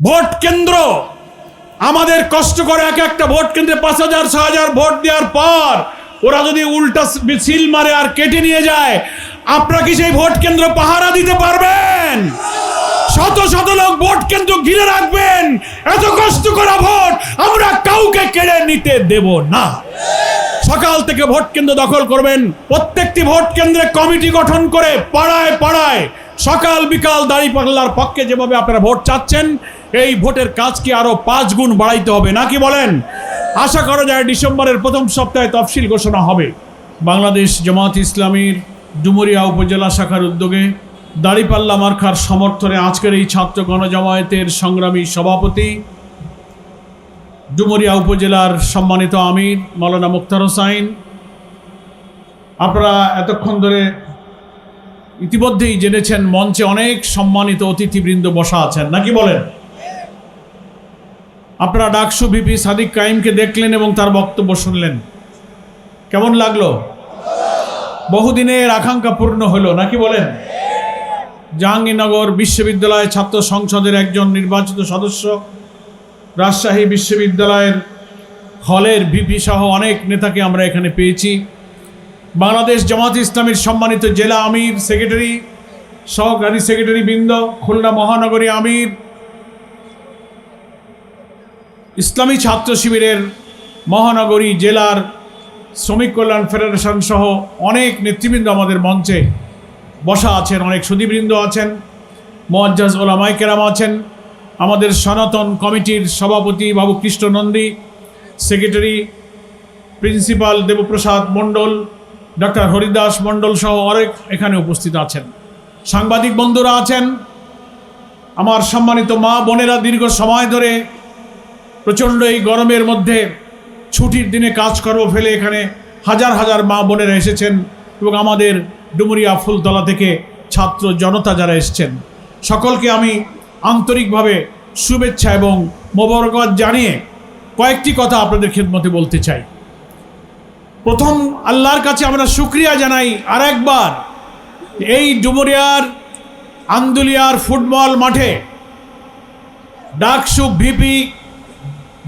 Vote কেন্দ্র। আমাদের কষ্ট করে এক একটা ভোট কেন্দ্রে পাঁচ হাজার, ছ হাজার ভোট দেওয়ার পর ওরা যদি উল্টা সিল মারে আর কেটে নিয়ে যায়, আপনারা কি সেই ভোট কেন্দ্র পাহারা দিতে পারবেন? শত শত লোক ভোট কেন্দ্র ঘিরে রাখবেন। এত কষ্ট করা ভোট আমরা কাউকে কেড়ে নিতে দেব না। সকাল থেকে ভোট কেন্দ্র দখল করবেন। প্রত্যেকটি ভোট কেন্দ্রে কমিটি গঠন করে পাড়ায় পাড়ায় সকাল বিকাল দাড়ি পাল্লার পক্ষে যেভাবে আপনারা ভোট চাচ্ছেন এই ভোটের কাজকে আরও পাঁচ গুণ বাড়াইতে হবে, নাকি বলেন? আশা করা যায় ডিসেম্বরের প্রথম সপ্তাহে তফসিল ঘোষণা হবে। বাংলাদেশ জামাত ইসলামীর ডুমুরিয়া উপজেলা শাখার উদ্যোগে দাড়িপাল্লা মার্কার সমর্থনে আজকের এই ছাত্র গণজামায়াতের সংগ্রামী সভাপতি, ডুমুরিয়া উপজেলার সম্মানিত আমির মৌলানা মুক্তার হোসাইন। আপনারা এতক্ষণ ধরে ইতিমধ্যেই জেনেছেন মঞ্চে অনেক সম্মানিত অতিথিবৃন্দ বসা আছেন, নাকি বলেন? আপনারা ডাকসু ভিপি সাদিক কাইমকে দেখলেন এবং তার বক্তব্য শুনলেন। কেমন লাগল? বহুদিনের আকাঙ্ক্ষা পূর্ণ হলো, নাকি বলেন? জাহাঙ্গীরনগর বিশ্ববিদ্যালয় ছাত্র সংসদের একজন নির্বাচিত সদস্য, রাজশাহী বিশ্ববিদ্যালয়ের হলের ভিপি সহ অনেক নেতাকে আমরা এখানে পেয়েছি। বাংলাদেশ জামাত ইসলামের সম্মানিত জেলা আমির সেক্রেটারি, সহকারী সেক্রেটারি বৃন্দ খুলনা মহানগরী আমির ইসলামী ছাত্র শিবিরের মহানগরী জেলার শ্রমিক কল্যাণ ফেডারেশন সহ অনেক নেতৃবৃন্দ আমাদের মঞ্চে বসা আছেন, অনেক সুদীবৃন্দ আছেন, মোয়াজ্জাজ ওলামাই কেরাম আছেন, আমাদের সনাতন কমিটির সভাপতি Babu Krishna Nandi, secretary principal Debprasad Mondal, doctor Haridas Mondal সহ অনেক এখানে উপস্থিত আছেন। সাংবাদিক বন্ধুরা আছেন, আমার সম্মানিত মা বোনেরা দীর্ঘ সময় ধরে প্রচণ্ড এই গরমের মধ্যে ছুটির দিনে কাজকর্ম ফেলে এখানে হাজার হাজার মা বোনেরা এসেছেন এবং আমাদের ডুমুরিয়া ফুলতলা থেকে ছাত্র জনতা যারা এসেছেন। সকলকে আমি আন্তরিকভাবে শুভেচ্ছা এবং মোবারকবাদ জানিয়ে কয়েকটি কথা আপনাদের খেদমতে বলতে চাই। প্রথম, আল্লাহর কাছে আমরা শুক্রিয়া জানাই আর একবার এই ডুমুরিয়ার, আন্দুলিয়ার ফুটবল মাঠে ডাকসু ভিপি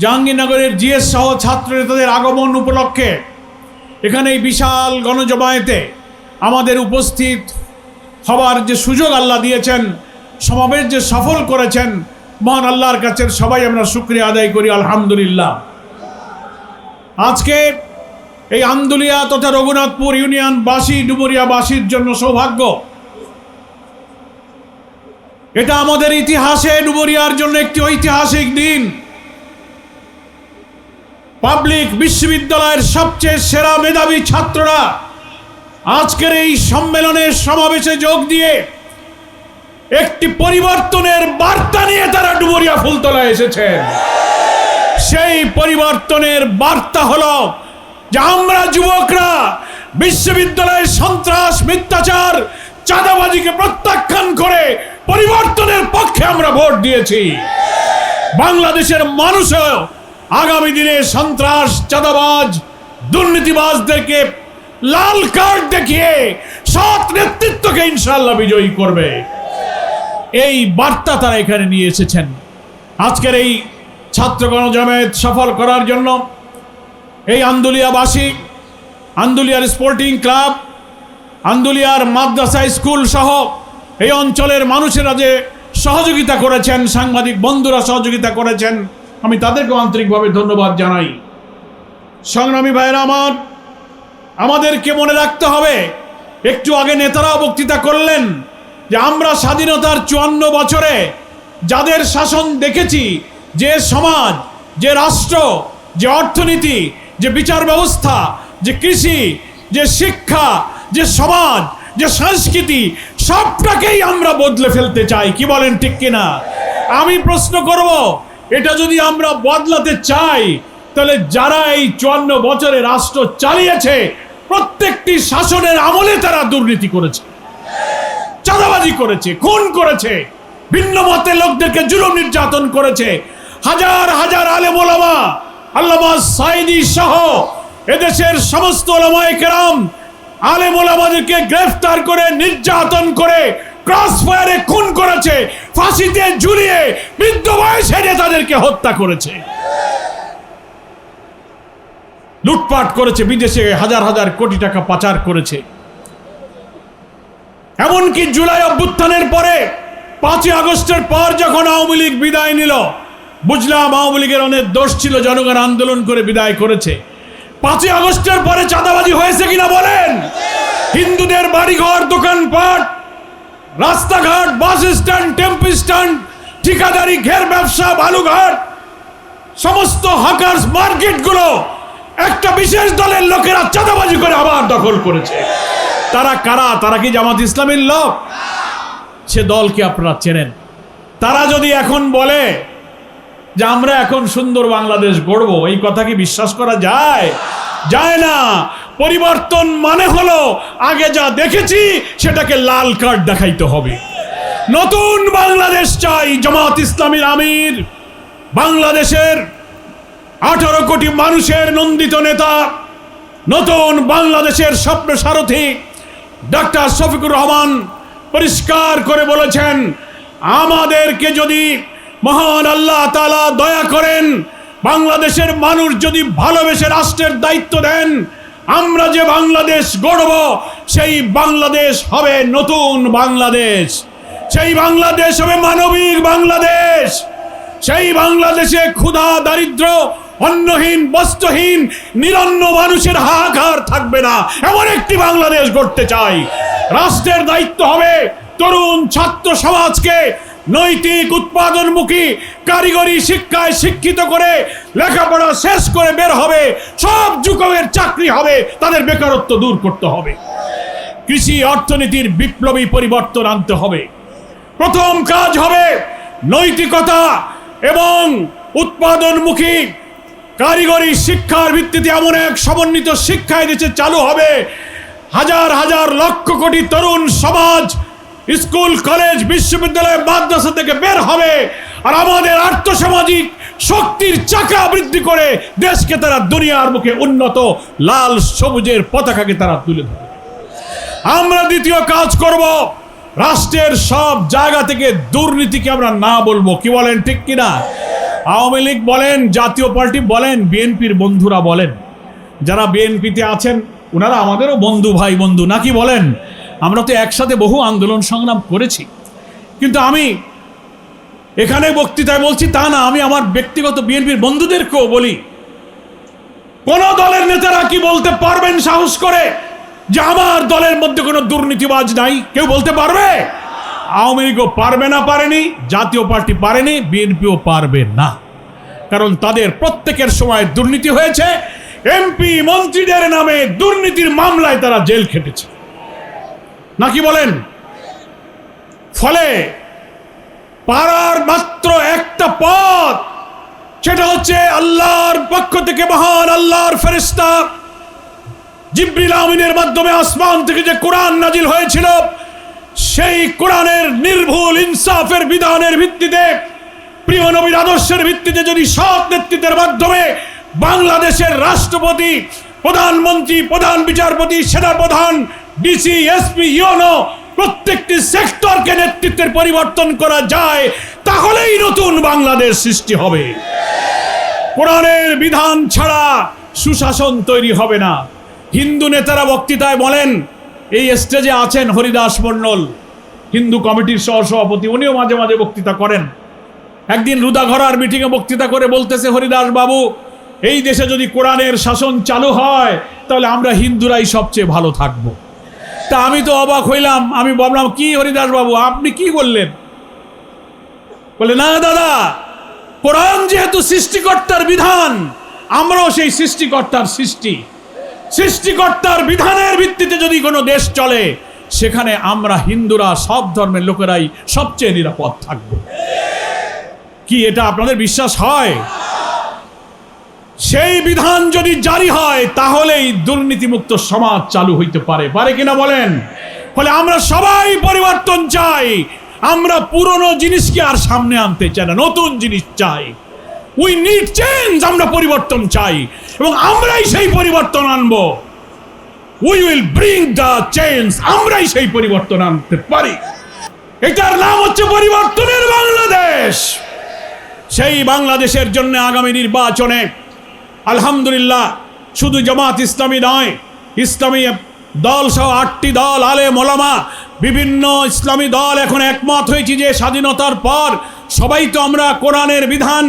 জাহাঙ্গীরনগরের জিএস সহ ছাত্র নেতাদের আগমন উপলক্ষে এখানে এই বিশাল গণজমায়েতে আমাদের উপস্থিত হবার যে সুযোগ আল্লাহ দিয়েছেন, সমাবেশ যে সফল করেছেন, মহান আল্লাহর কাছে সবাই আমরা শুক্রিয়া আদায় করি, আলহামদুলিল্লাহ। আজকে এই আন্দুলিয়া তথা রঘুনাথপুর ইউনিয়নবাসী, ডুমুরিয়াবাসীর জন্য সৌভাগ্য। এটা আমাদের ইতিহাসে ডুমুরিয়ার জন্য একটি ঐতিহাসিক দিন। পাবলিক বিশ্ববিদ্যালয়ের সবচেয়ে সেরা মেধাবী ছাত্ররা আজকের এই সম্মেলনের সমাবেশে যোগ দিয়ে একটি পরিবর্তনের বার্তা নিয়ে তারা ডুবরিয়া ফুলতলায় এসেছেন। সেই পরিবর্তনের বার্তা হলো যে আমরা যুবকরা বিশ্ববিদ্যালয়ের সন্ত্রাস, মিথ্যাচার, চাঁদাবাজিকে প্রত্যাখ্যান করে পরিবর্তনের পক্ষে আমরা ভোট দিয়েছি। বাংলাদেশের মানুষও আগামী দিনে সন্ত্রাস, চাঁদাবাজ, দুর্নীতিবাজদেরকে লাল কার্ড দেখিয়ে সৎ নেতৃত্বকে ইনশাল্লাহ বিজয়ী করবে। এই বার্তা তারা এখানে নিয়ে এসেছেন। আজকের এই ছাত্র গণজামায়াত সফল করার জন্য এই আন্দুলিয়াবাসী, আন্দুলিয়ার স্পোর্টিং ক্লাব, আন্দুলিয়ার মাদ্রাসা স্কুল সহ এই অঞ্চলের মানুষেরা যে সহযোগিতা করেছেন, সাংবাদিক বন্ধুরা সহযোগিতা করেছেন আমি তাদেরকে আন্তরিকভাবে ধন্যবাদ জানাই। সংগ্রামী ভাইয়েরা আমার, আমাদেরকে মনে রাখতে হবে, একটু আগে নেতারাও বক্তৃতা করলেন যে আমরা স্বাধীনতার চুয়ান্ন বছরে যাদের শাসন দেখেছি, যে সমাজ, যে রাষ্ট্র, যে অর্থনীতি, যে বিচার ব্যবস্থা, যে কৃষি, যে শিক্ষা, যে সমাজ, যে সংস্কৃতি, সবটাকেই আমরা বদলে ফেলতে চাই, কি বলেন ঠিক কিনা? আমি প্রশ্ন করব এটা যদি আমরা বদলাতে চাই, তাহলে যারা এই চুয়ান্ন বছরে রাষ্ট্র চালিয়েছে, প্রত্যেকটি শাসনের আমলে তারা দুর্নীতি করেছে, চাঁদাবাজি করেছে, খুন করেছে, ভিন্ন মতের লোকদেরকে জুলুম নির্যাতন করেছে। হাজার হাজার আলেম ওলামা, আল্লামা সাইদি সহ এদেশের সমস্ত ওলামায়ে কেরাম, আলেম ওলামাদেরকে গ্রেফতার করে, নির্যাতন করে ক্রস ফায়ারে খুন করেছে, ফাঁসিতে ঝুলিয়ে বৃদ্ধ বয়সে ছেলেদেরকে হত্যা করেছে। লুটপাট করেছে, বিদেশে হাজার হাজার কোটি টাকা পাচার করেছে। এমনকি জুলাই অভ্যুত্থানের পরে, পাঁচই আগস্টের পর যখন আওয়ামী লীগ বিদায় নিল, বুঝলাম আওয়ামী লীগের অনেক দোষ ছিল, জনগণ আন্দোলন করে বিদায় করেছে। পাঁচই আগস্টের পরে চাঁদাবাজি হয়েছে কিনা বলেন? হিন্দুদের বাড়িঘর, দোকানপাট রাস্তাঘাট, বাস স্ট্যান্ড, টেম্পো স্ট্যান্ড, ঠিকাদারি, ঘের ব্যবসা বালুঘাট সমস্ত হাকার্স মার্কেটগুলো একটা বিশেষ দলের লোকেরা চাঁদাবাজি করে আবার দখল করেছে। তারা কারা? তারা কি জামাত ইসলামের লোক? সে দলকে আপনারা চেনেন? তারা যদি এখন বলে যে আমরা এখন সুন্দর বাংলাদেশ গড়ব, এই কথা কি বিশ্বাস করা যায়? যায় না। পরিবর্তন মানে হলো আগে যা দেখেছি সেটাকে লাল কার্ড দেখাইতে হবে। নতুন বাংলাদেশ চাই, জামাত ইসলামীর আমির। বাংলাদেশের আঠারো কোটি মানুষের নন্দিত নেতা, নতুন বাংলাদেশের স্বপ্ন সারথী ডাক্তার শফিকুর রহমান পরিষ্কার করে বলেছেন, আমাদেরকে যদি মহান আল্লাহ তালা দয়া করেন, বাংলাদেশের মানুষ যদি ভালোবেসে রাষ্ট্রের দায়িত্ব দেন আমরা যে বাংলাদেশ গড়ব, সেই বাংলাদেশ হবে নতুন বাংলাদেশ। সেই বাংলাদেশ হবে মানবিক বাংলাদেশ। সেই বাংলাদেশে ক্ষুধা, দারিদ্র, অন্নহীন, বস্ত্রহীন, নিরন্ন মানুষের হাহাকার থাকবে না। এমন একটি বাংলাদেশ গড়তে চাই। রাষ্ট্রের দায়িত্ব হবে তরুণ ছাত্র সমাজকে নৈতিক উৎপাদনমুখী কারিগরি শিক্ষায় শিক্ষিত করে লেখাপড়া শেষ করে বের হবে, সব যুগের চাকরি হবে, তাদের বেকারত্ব দূর করতে হবে। কৃষি অর্থনীতির বিপ্লবী পরিবর্তন আনতে হবে। প্রথম কাজ হবে নৈতিকতা এবং উৎপাদনমুখী কারিগরি শিক্ষার ভিত্তিতে এমন এক সমন্বিত শিক্ষায় দেশে চালু হবে। হাজার হাজার লক্ষ কোটি তরুণ সমাজ স্কুল, কলেজ বিশ্ববিদ্যালয় মাদ্রাসা থেকে বের হবে আর আমাদের আর্থসামাজিক শক্তির চাকা বৃদ্ধি করে দেশকে তারা দুনিয়ার মুখে উন্নত লাল সবুজের পতাকাকে তারা তুলে ধরবে। আমরা দ্বিতীয় কাজ করব, রাষ্ট্রের সব জায়গা থেকে দুর্নীতিকে আমরা না বলব। কি বলেন, ঠিক কিনা? আওয়ামী লীগ বলেন, জাতীয় পার্টি বলেন, বিএনপির বন্ধুরা বলেন। যারা বিএনপিতে আছেন ওনারা আমাদেরও বন্ধু, ভাই, বন্ধু, নাকি বলেন? আমরা তো একসাথে বহু আন্দোলন সংগ্রাম করেছি। কিন্তু আমি এখানে বক্তৃতায় বলছি, তা না, আমি আমার ব্যক্তিগত বিএনপির বন্ধুদেরকেও বলি, কোন দলের নেতারা কি বলতে পারবেন সাহস করে যে আমার দলের মধ্যে কোনো দুর্নীতিবাজ নাই? কেউ বলতে পারবে? আওয়ামী লীগও পারবে না, পারেনি, জাতীয় পার্টি পারেনি, বিএনপিও পারবে না। কারণ তাদের প্রত্যেকের সময় দুর্নীতি হয়েছে, এমপি মন্ত্রীদের নামে দুর্নীতির মামলায় তারা জেল খেটেছে। নাকি বলেন? ফলে পারার মাত্র একটা পথ, সেটা হচ্ছে আল্লাহর পক্ষ থেকে মহান আল্লাহর ফেরিস্তা জিব্রিল আমিনের মাধ্যমে আসমান থেকে যে কোরআন নাজিল হয়েছিল, সেই কোরআনের নির্ভুল ইনসাফের বিধানের ভিত্তিতে, প্রিয় নবীর আদর্শের ভিত্তিতে যদি সৎ নেতৃত্বের মাধ্যমে বাংলাদেশের রাষ্ট্রপতি, প্রধানমন্ত্রী, প্রধান বিচারপতি, সেনাপ্রধান ডিসি এসপি, ইউনো, প্রত্যেকটি সেক্টরকে নেতৃত্বের পরিবর্তন করা যায়, তাহলেই নতুন বাংলাদেশ সৃষ্টি হবে। কোরআনের বিধান ছাড়া সুশাসন তৈরি হবে না। হিন্দু নেতারা বক্তৃতায় বলেন, এই স্টেজে আছেন হরিদাস মণ্ডল হিন্দু কমিটির সহসভাপতি, উনিও মাঝে মাঝে বক্তৃতা করেন। একদিন রুদাঘরার মিটিংয়ে বক্তৃতা করে বলতেছে হরিদাস বাবু, এই দেশে যদি কোরআনের শাসন চালু হয়, তাহলে আমরা হিন্দুরাই সবচেয়ে ভালো থাকব। তা আমি তো অবাক হইলাম। আমি ভাবলাম, কি হরিদাস বাবু আপনি কি বললেন বলে, না দাদা, কোরআন যেহেতু সৃষ্টিকর্তার বিধান, আমরাও সেই সৃষ্টিকর্তার সৃষ্টি। সৃষ্টিকর্তার বিধানের ভিত্তিতে যদি কোনো দেশ চলে, সেখানে আমরা হিন্দুরা, সব ধর্মের লোকেরাই সবচেয়ে নিরাপদ থাকব। কি এটা আপনাদের বিশ্বাস হয়? সেই বিধান যদি জারি হয়, তাহলেই দুর্নীতিমুক্ত সমাজ চালু হইতে পারে। পারে কিনা বলেন? ফলে আমরা সবাই পরিবর্তন চাই। আমরা পুরনো জিনিসকে আর সামনে আনতে চাই না, নতুন জিনিস চাই। উই নিড চেঞ্জ আমরা পরিবর্তন চাই। এবং আমরাই সেই পরিবর্তন আনব। We will bring the change আমরাই সেই পরিবর্তন আনতে পারি। এটার নাম হচ্ছে পরিবর্তনের বাংলাদেশ। সেই বাংলাদেশের জন্য আগামী নির্বাচনে আলহামদুলিল্লাহ, শুধু জামাত ইসলামী নয়, ইসলামী দল সহ আটটি দল, আলে মোলামা, বিভিন্ন ইসলামী দল এখন একমত হয়েছি যে স্বাধীনতার পর সবাই তো আমরা কোরআনের বিধান,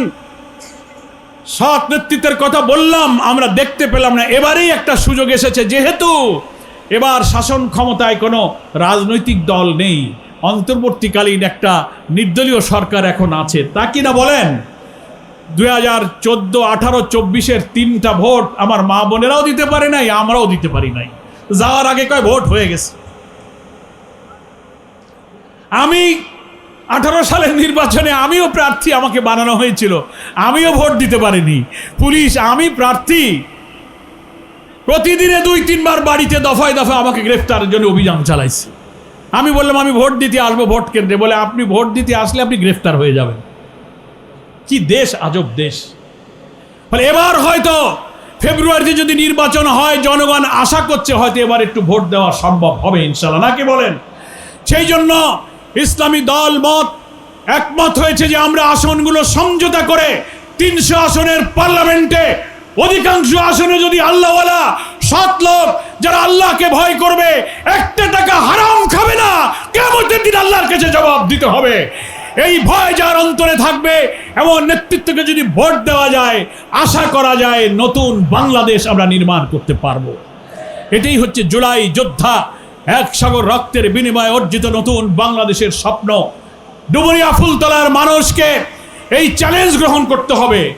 সৎ নেতৃত্বের কথা বললাম, আমরা দেখতে পেলাম না। এবারেই একটা সুযোগ এসেছে, যেহেতু এবার শাসন ক্ষমতায় কোনো রাজনৈতিক দল নেই, অন্তর্বর্তীকালীন একটা নির্দলীয় সরকার এখন আছে। তা কি না বলেন? দুই হাজার চোদ্দ আঠারো চব্বিশের তিনটা ভোট আমার মা বোনেরাও দিতে পারে নাই, আমরাও দিতে পারি নাই। যাওয়ার আগে কয় ভোট হয়ে গেছে। আমি আঠারো সালের নির্বাচনে আমিও প্রার্থী আমাকে বানানো হয়েছিল, আমিও ভোট দিতে পারিনি। পুলিশ, আমি প্রার্থী। প্রতিদিনে দুই, তিনবার বাড়িতে দফায় দফায় আমাকে গ্রেফতারের জন্য অভিযান চালাইছে। আমি বললাম, আমি ভোট দিতে আসব ভোট কেন্দ্রে। বলে, আপনি ভোট দিতে আসলে আপনি গ্রেফতার হয়ে যাবেন। কি দেশ? আজব দেশ। ফলে এবার হয়তো ফেব্রুয়ারিতে যদি নির্বাচন হয়, জনগণ আশা করছে হয়তো এবার একটু ভোট দেওয়া সম্ভব হবে ইনশাল্লাহ নাকি বলেন? সেই জন্য ইসলামী দল মত একমত হয়েছে যে আমরা আসনগুলো সমঝোতা করে তিনশো আসনের পার্লামেন্টে, অধিকাংশ আসনে যদি আল্লাহওয়ালা সাত লোক যারা আল্লাহকে ভয় করবে, একটা টাকা হারাম খাবে না কেমন দিন আল্লাহর কাছে জবাব দিতে হবে। এই ভয় যার অন্তরে থাকবে, এমন নেতৃত্বকে যদি ভোট দেওয়া যায়, আশা করা যায় নতুন বাংলাদেশ আমরা নির্মাণ করতে পারব। এটাই হচ্ছে জুলাই যোদ্ধা, এক সাগর রক্তের বিনিময়ে অর্জিত নতুন বাংলাদেশের স্বপ্ন। ডুবুরিয়া ফুলতলার মানুষকে এই চ্যালেঞ্জ গ্রহণ করতে হবে।